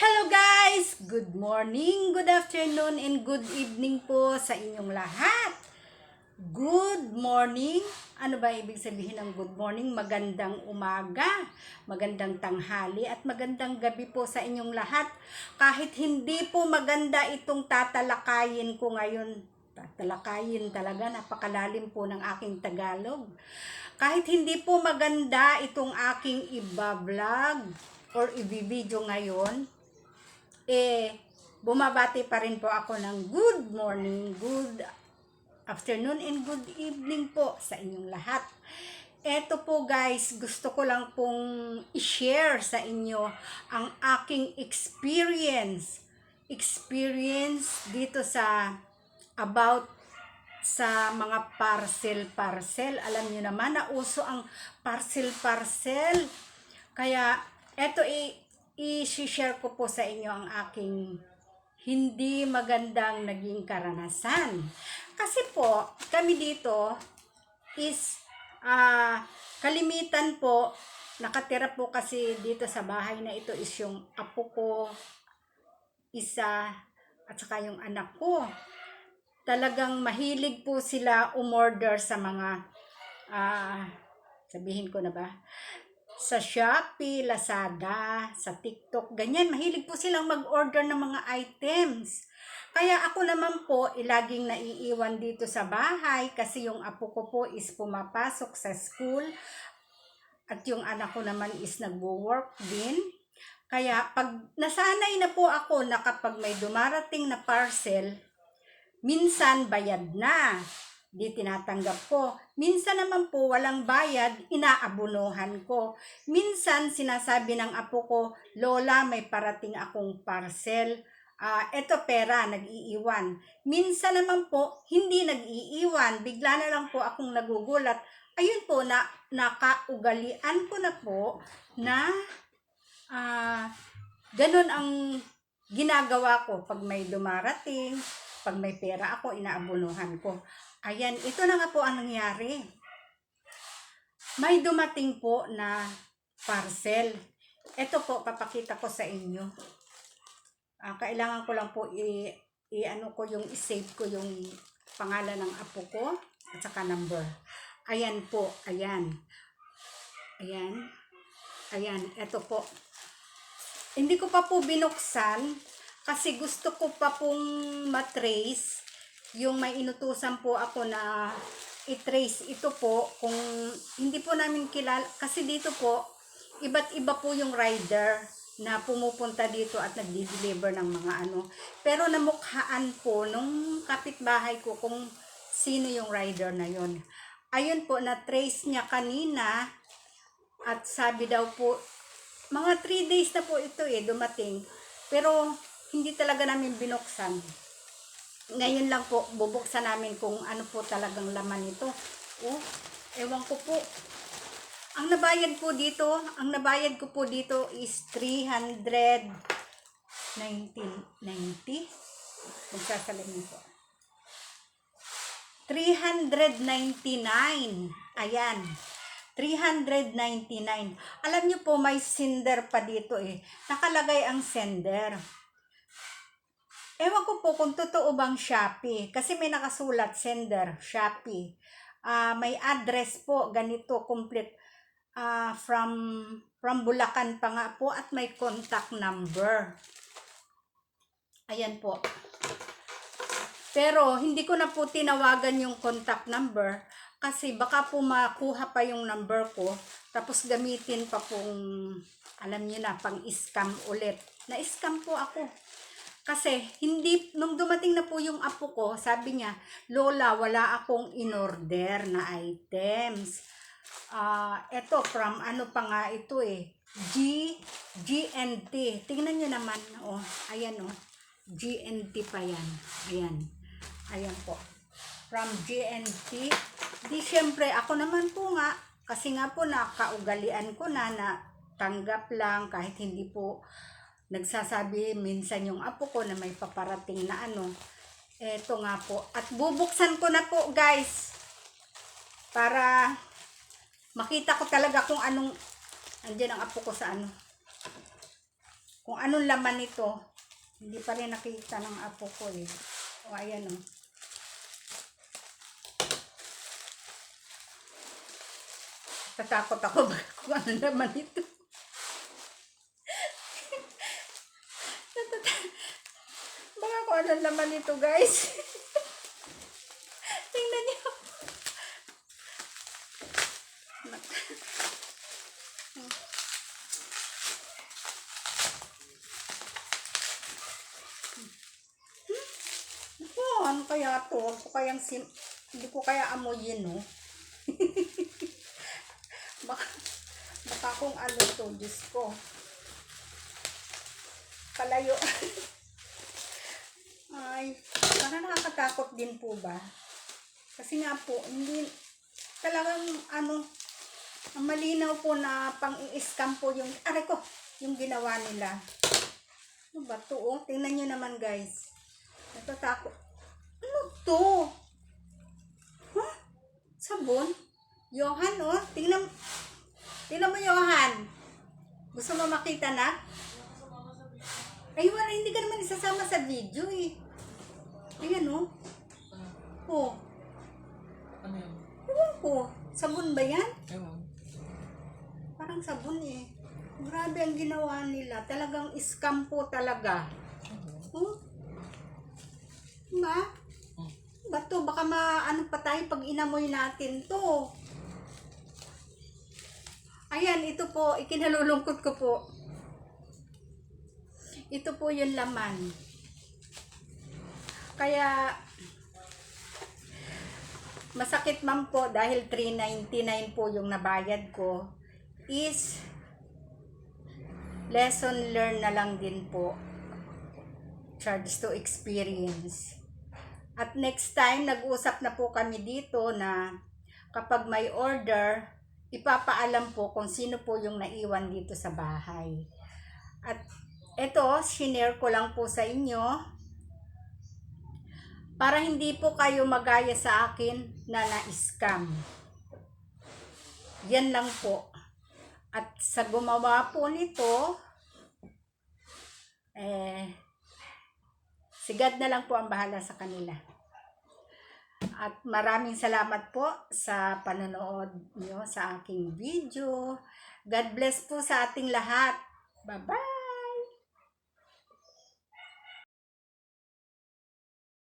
Hello guys! Good morning, good afternoon, and good evening po sa inyong lahat. Good morning. Ano ba ibig sabihin ng good morning? Magandang umaga, magandang tanghali, at magandang gabi po sa inyong lahat. Kahit hindi po maganda itong tatalakayin ko ngayon, tatalakayin talaga, napakalalim po ng aking Tagalog. Kahit hindi po maganda itong aking iba-vlog or i-video ngayon, eh, bumabati pa rin po ako ng good morning, good afternoon, and good evening po sa inyong lahat. Eto po guys, gusto ko lang pong i-share sa inyo ang aking experience. Experience dito sa about sa mga parcel-parcel. Alam niyo naman na uso ang parcel-parcel. Kaya eto i i-share ko po sa inyo ang aking hindi magandang naging karanasan. Kasi po, kami dito is ah kalimitan po, nakatira po kasi dito sa bahay na ito is yung apo ko, isa, at saka yung anak ko. Talagang mahilig po sila umorder sa mga, ah sabihin ko na ba, sa Shopee, Lazada, sa TikTok, ganyan. Mahilig po silang mag-order ng mga items. Kaya ako naman po, ilaging naiiwan dito sa bahay kasi yung apo ko po is pumapasok sa school at yung anak ko naman is nagwo-work din. Kaya pag nasanay na po ako na kapag may dumarating na parcel, minsan bayad na di tinatanggap ko. Minsan naman po walang bayad, inaabunuhan ko. Minsan sinasabi ng apo ko, Lola, may parating akong parcel. Ah, eto pera, nag-iiwan. Minsan naman po, hindi nag-iiwan. Bigla na lang po akong nagugulat. Ayun po, na, nakaugalian ko na po na ah, ganun ang ginagawa ko pag may dumarating, pag may pera ako, inaabunuhan ko. Ayan, ito na nga po ang nangyari. May dumating po na parcel. Ito po, papakita ko sa inyo. Ah, kailangan ko lang po i, i ano ko yung i-save ko yung pangalan ng apo ko at saka number. Ayan po, ayan. Ayan. Ayan, ito po. Hindi ko pa po binuksan kasi gusto ko pa pong matrace yung may inutusan po ako na i-trace ito po kung hindi po namin kilala kasi dito po iba't iba po yung rider na pumupunta dito at nagdi-deliver ng mga ano. Pero namukhaan po nung kapitbahay ko kung sino yung rider na yon ayun po na trace niya kanina at sabi daw po mga 3 days na po ito eh dumating. Pero hindi talaga namin binuksan ngayon lang po, bubuksan namin kung ano po talagang laman nito. Oh, ewan ko po. Ang nabayad po dito, ang nabayad ko po dito is 319.90. Magsasalamin po. 399. Ayan. 399. Alam niyo po, may sender pa dito eh. Nakalagay ang sender. Ewan ko po kung totoo bang Shopee. Kasi may nakasulat, sender, Shopee. Ah, may address po, ganito, complete. Ah, from, from Bulacan pa nga po at may contact number. Ayan po. Pero hindi ko na po tinawagan yung contact number kasi baka po makuha pa yung number ko tapos gamitin pa pong alam niyo na pang scam ulit. Na-scam po ako. Kasi hindi, nung dumating na po yung apo ko, sabi niya, Lola, wala akong in-order na items. Ah, eto from ano pa nga ito eh. G, GNT. Tingnan niyo naman, oh, ayan oh. GNT pa yan. Ayan. Ayan po. From GNT. Di syempre, ako naman po nga, kasi nga po nakaugalian ko na na tanggap lang kahit hindi po nagsasabi minsan yung apo ko na may paparating na ano. Eto nga po. At bubuksan ko na po guys. Para makita ko talaga kung anong andyan ang apo ko sa ano. kung anong laman nito. Hindi pa rin nakita ng apo ko eh. O ayan o. Tatakot ako baka kung ano laman nito. Ano laman nito guys. Tingnan niyo. Ako, ano kaya to? Ako kayang sim... Hindi ko kaya amoyin, no? baka, baka kung ano to, Diyos ko. Palayo. Ay, parang nakakatakot din po ba? Kasi nga po, hindi, talagang ano, malinaw po na pang i-scam po yung, aray ko, yung ginawa nila. Ano ba to, oh? Tingnan nyo naman, guys. Natatakot. Ano to? Huh? Sabon? Johan, oh. Tingnan, tingnan mo, Johan. Gusto mo makita na? Ay, wala, hindi ka naman isasama sa video, eh. Ayan, oh. Oh, Ano yun? ewan ko. Sabon ba yan? Ewan. Parang sabon, eh. Grabe ang ginawa nila. Talagang scam po talaga. Oh. Diba? Hmm. Ba't to? Baka maano pa tayo pag inamoy natin to. Ayan, ito po, ikinalulungkot ko po. Ito po yung laman. Kaya, masakit man po dahil 399 po yung nabayad ko is lesson learned na lang din po charge to experience. At next time, nag-usap na po kami dito na kapag may order, ipapaalam po kung sino po yung naiwan dito sa bahay. At ito, shinare ko lang po sa inyo para hindi po kayo magaya sa akin na na-scam. Yan lang po. At sa gumawa po nito, eh, si God na lang po ang bahala sa kanila. At maraming salamat po sa panonood nyo sa aking video. God bless po sa ating lahat. Bye-bye!